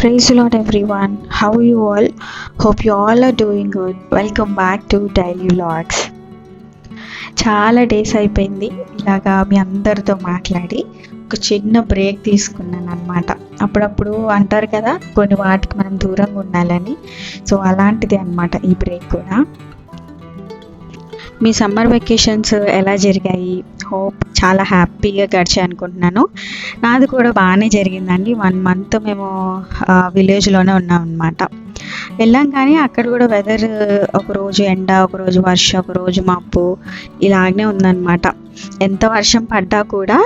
Praise Lord everyone how you all hope you all are doing good welcome back to daily vlogs చాలా days అయిపోయింది. ఇలాగా మీ అందరితో మాట్లాడి ఒక చిన్న బ్రేక్ తీసుకున్నాను అనమాట అప్పుడప్పుడు అంటారు కదా కొన్ని వాటికి మనం దూరంగా ఉండాలని. సో అలాంటిది అనమాట ఈ బ్రేక్ కూడా. మీ సమ్మర్ వెకేషన్స్ ఎలా జరిగాయి? హోప్ చాలా హ్యాపీగా గడిచాయి అనుకుంటున్నాను. నాది కూడా బాగానే జరిగిందండి. వన్ మంత్ మేము విలేజ్లోనే ఉన్నాం అనమాట వెళ్ళాం కానీ అక్కడ కూడా వెదర్ ఒకరోజు ఎండ ఒకరోజు వర్షం ఒకరోజు మబ్బు ఇలాగనే ఉందన్నమాట. ఎంత వర్షం పడ్డా కూడా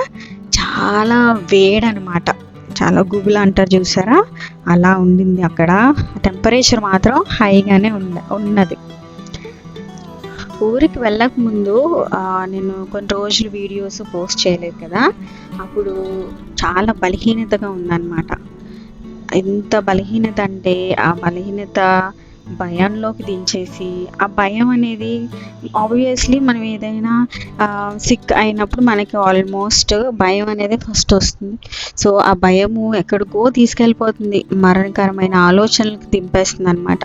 చాలా వేడనమాట చాలా గుబులు అంటారు చూసారా? అలా ఉండింది అక్కడ. టెంపరేచర్ మాత్రం హైగానే ఉన్న ఉన్నది. ఊరికి వెళ్ళక ముందు నేను కొన్ని రోజులు వీడియోస్ పోస్ట్ చేయలేదు కదా. అప్పుడు చాలా బలహీనతగా ఉందన్నమాట. ఎంత బలహీనత అంటే ఆ బలహీనత భయంలోకి దించేసి ఆ భయం అనేది ఆబ్వియస్లీ మనం ఏదైనా సిక్ అయినప్పుడు మనకి ఆల్మోస్ట్ భయం అనేది ఫస్ట్ వస్తుంది. సో ఆ భయము ఎక్కడికో తీసుకెళ్ళిపోతుంది. మరణకరమైన ఆలోచనలకు దింపేస్తుంది అనమాట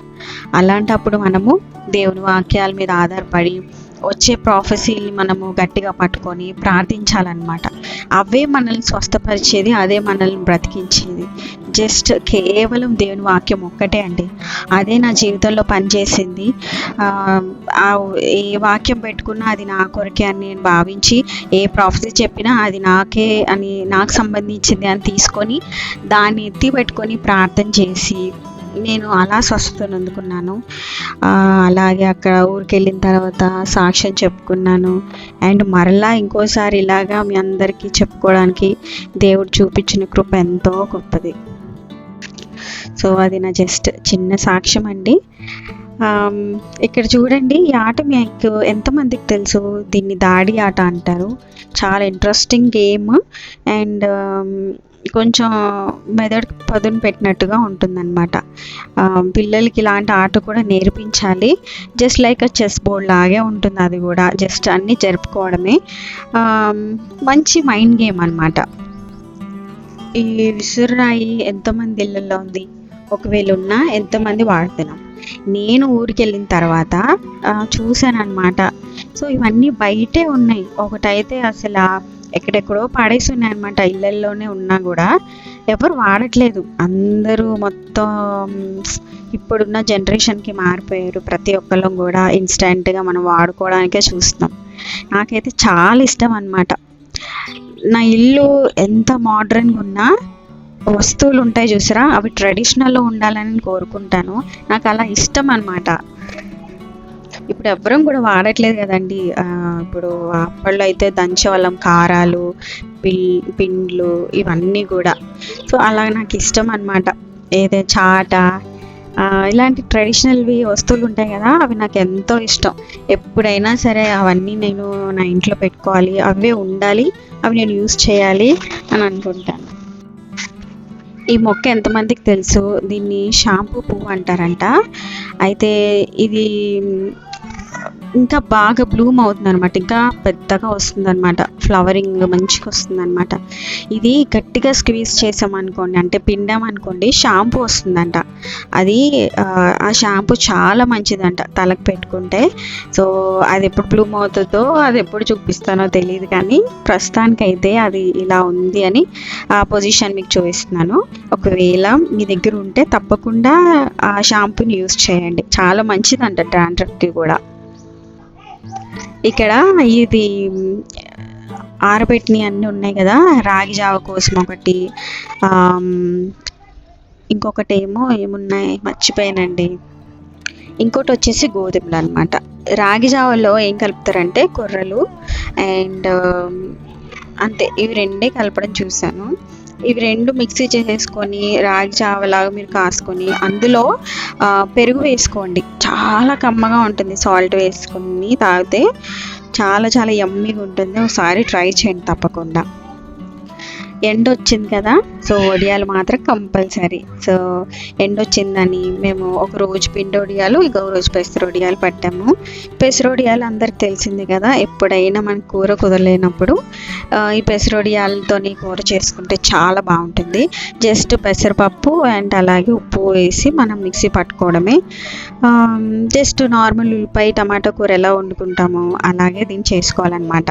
అలాంటప్పుడు మనము దేవుని వాక్యాల మీద ఆధారపడి వచ్చే ప్రాఫెసీని మనము గట్టిగా పట్టుకొని ప్రార్థించాలన్నమాట. అవే మనల్ని స్వస్థపరిచేది అదే మనల్ని బ్రతికించేది. జస్ట్ కేవలం దేవుని వాక్యం ఒక్కటే అండి. అదే నా జీవితంలో పనిచేసింది. ఏ వాక్యం పెట్టుకున్నా అది నా కొరకే అని నేను భావించి ఏ ప్రాఫెసీ చెప్పినా అది నాకే అని నాకు సంబంధించింది అని తీసుకొని దాన్ని ఎత్తి పెట్టుకొని ప్రార్థన చేసి నేను అలా స్వస్థతను అందుకున్నాను అలాగే అక్కడ ఊరికి వెళ్ళిన తర్వాత సాక్ష్యం చెప్పుకున్నాను. అండ్ మరలా ఇంకోసారి ఇలాగా మీ అందరికీ చెప్పుకోవడానికి దేవుడు చూపించిన కృప ఎంతో గొప్పది. సో అది నా జస్ట్ చిన్న సాక్ష్యం అండి. ఇక్కడ చూడండి ఈ ఆట మీకు ఎంతమందికి తెలుసు? దీన్ని దాడి ఆట అంటారు. చాలా ఇంట్రెస్టింగ్ గేమ్. అండ్ కొంచెం మెదడుకి పదును పెట్టినట్టుగా ఉంటుందన్నమాట. పిల్లలకి ఇలాంటి ఆట కూడా నేర్పించాలి. జస్ట్ లైక్ చెస్ బోర్డ్ లాగే ఉంటుంది అది కూడా. జస్ట్ అన్నీ జరుపుకోవడమే. మంచి మైండ్ గేమ్ అనమాట ఈ విసురాయి ఎంతమంది ఇళ్ళల్లో ఉంది. ఒకవేళ ఉన్నా ఎంతమంది వాడుతున్నాం. నేను ఊరికి వెళ్ళిన తర్వాత చూశాను అనమాట సో ఇవన్నీ బయటే ఉన్నాయి. ఒకటైతే అసలు ఎక్కడెక్కడో పాడేసి ఉన్నాయి అనమాట ఇళ్ళల్లోనే ఉన్నా కూడా ఎవరు వాడట్లేదు. అందరూ మొత్తం ఇప్పుడున్న జనరేషన్కి మారిపోయారు. ప్రతి ఒక్కళ్ళం కూడా ఇన్స్టెంట్గా మనం వాడుకోవడానికే చూస్తున్నాం. నాకైతే చాలా ఇష్టం అన్నమాట నా ఇల్లు ఎంత మోడ్రన్గా ఉన్నా వస్తువులు ఉంటాయి చూసారా? అవి ట్రెడిషనల్లో ఉండాలని కోరుకుంటాను. నాకు అలా ఇష్టం అన్నమాట ఇప్పుడు ఎవ్వరం కూడా వాడట్లేదు కదండి. ఇప్పుడు అప్పట్లో అయితే దంచేవాళ్ళం కారాలు పిల్ పిండ్లు ఇవన్నీ కూడా. సో అలా నాకు ఇష్టం అన్నమాట. ఏదే చాట ఇలాంటి ట్రెడిషనల్వి వస్తువులు ఉంటాయి కదా అవి నాకు ఎంతో ఇష్టం. ఎప్పుడైనా సరే అవన్నీ నేను నా ఇంట్లో పెట్టుకోవాలి అవే ఉండాలి అవి నేను యూస్ చేయాలి అని అనుకుంటాను. ఈ మొక్క ఎంతమందికి తెలుసు? దీన్ని షాంపూ పువ్వు అంటారంట. అయితే ఇది ఇంకా బాగా బ్లూమ్ అవుతుంది అనమాట ఇంకా పెద్దగా వస్తుంది అనమాట ఫ్లవరింగ్ మంచిగా వస్తుంది అనమాట ఇది గట్టిగా స్క్వీజ్ చేసామనుకోండి అంటే పిండామనుకోండి షాంపూ వస్తుందంట. అది ఆ, ఆ షాంపూ చాలా మంచిదంట తలకు పెట్టుకుంటే. సో అది ఎప్పుడు బ్లూమ్ అవుతుందో అది ఎప్పుడు చూపిస్తానో తెలియదు కానీ ప్రస్తుతానికైతే అది ఇలా ఉంది అని ఆ పొజిషన్ మీకు చూపిస్తున్నాను. ఒకవేళ మీ దగ్గర ఉంటే తప్పకుండా ఆ షాంపూని యూస్ చేయండి. చాలా మంచిదంట డాండ్రఫ్కి కూడా. ఇక్కడ ఇది ఆరబెట్టినవి అన్నీ ఉన్నాయి కదా రాగి జావ కోసం ఒకటి ఇంకొకటి ఏమో ఏమున్నాయి మర్చిపోయానండి. ఇంకోటి వచ్చేసి గోధుమలు అనమాట రాగి జావలో ఏం కలుపుతారంటే కొర్రలు అండ్ అంతే ఇవి రెండే కలపడం చూశాను. ఇవి రెండు మిక్సీ చేసేసుకొని రాగి జావలాగా మీరు కాసుకొని అందులో పెరుగు వేసుకోండి. చాలా కమ్మగా ఉంటుంది సాల్ట్ వేసుకొని తాగితే. చాలా చాలా యమ్మీగా ఉంటుంది. ఒకసారి ట్రై చేయండి తప్పకుండా. ఎండ వచ్చింది కదా సో వడియాలు మాత్రం కంపల్సరీ. సో ఎండ్ వచ్చిందని మేము ఒక రోజు పిండి వడియాలు ఇంకొక రోజు పెసర వడియాలు పట్టాము. పెసర వడియాలు అందరికి తెలిసింది కదా ఎప్పుడైనా మన కూర కుదరలేనప్పుడు ఈ పెసర వడియాలతోని కూర చేసుకుంటే చాలా బాగుంటుంది. జస్ట్ పెసరపప్పు అండ్ అలాగే ఉప్పు వేసి మనం మిక్సీ పట్టుకోవడమే. జస్ట్ నార్మల్ ఉల్లిపాయ టమాటా కూర ఎలా వండుకుంటామో అలాగే దీన్ని చేసుకోవాలన్నమాట.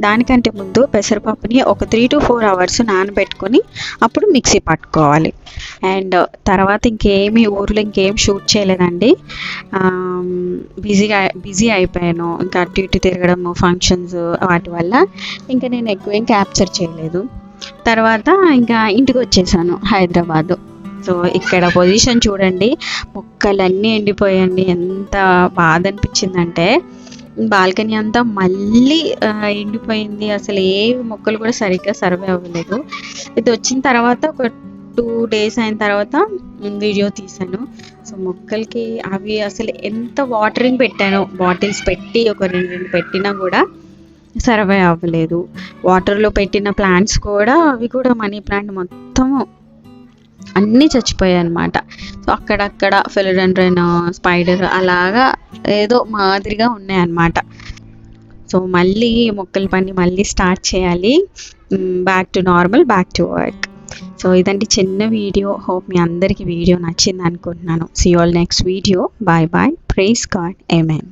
దానికంటే ముందు పెసరపప్పుని ఒక త్రీ టు ఫోర్ అవర్స్ నానబెట్టుకొని అప్పుడు మిక్సీ పట్టుకోవాలి. అండ్ తర్వాత ఇంకేమి ఊర్లో ఇంకేం షూట్ చేయలేదండి. బిజీగా బిజీ అయిపోయాను. ఇంకా అటు ఇటు తిరగడము ఫంక్షన్స్ వాటి వల్ల ఇంకా నేను ఎక్కువ ఏం క్యాప్చర్ చేయలేదు. తర్వాత ఇంకా ఇంటికి వచ్చేసాను హైదరాబాదు. సో ఇక్కడ పొజిషన్ చూడండి మొక్కలన్నీ ఎండిపోయండి ఎంత బాధ అనిపించిందంటే బాల్కనీ అంతా మళ్ళీ ఎండిపోయింది. అసలు ఏ మొక్కలు కూడా సరిగ్గా సర్వే అవ్వలేదు. ఇది వచ్చిన తర్వాత ఒక టూ డేస్ అయిన తర్వాత వీడియో తీశాను. సో మొక్కలకి అవి అసలు ఎంత వాటరింగ్ పెట్టానో బాటిల్స్ పెట్టి ఒక రెండు రెండు పెట్టినా కూడా సర్వే అవ్వలేదు. వాటర్లో పెట్టిన ప్లాంట్స్ కూడా అవి కూడా మనీ ప్లాంట్ మొత్తము అన్నీ చచ్చిపోయాయి అనమాట సో అక్కడక్కడ ఫిలడెండ్రన్ స్పైడర్ అలాగా ఏదో మాదిరిగా ఉన్నాయన్నమాట. సో మళ్ళీ మొక్కల పని మళ్ళీ స్టార్ట్ చేయాలి. Back to normal back to work. So ఇదండి చిన్న వీడియో. హోప్ మీ అందరికీ వీడియో నచ్చింది అనుకుంటున్నాను see all next video bye bye praise God amen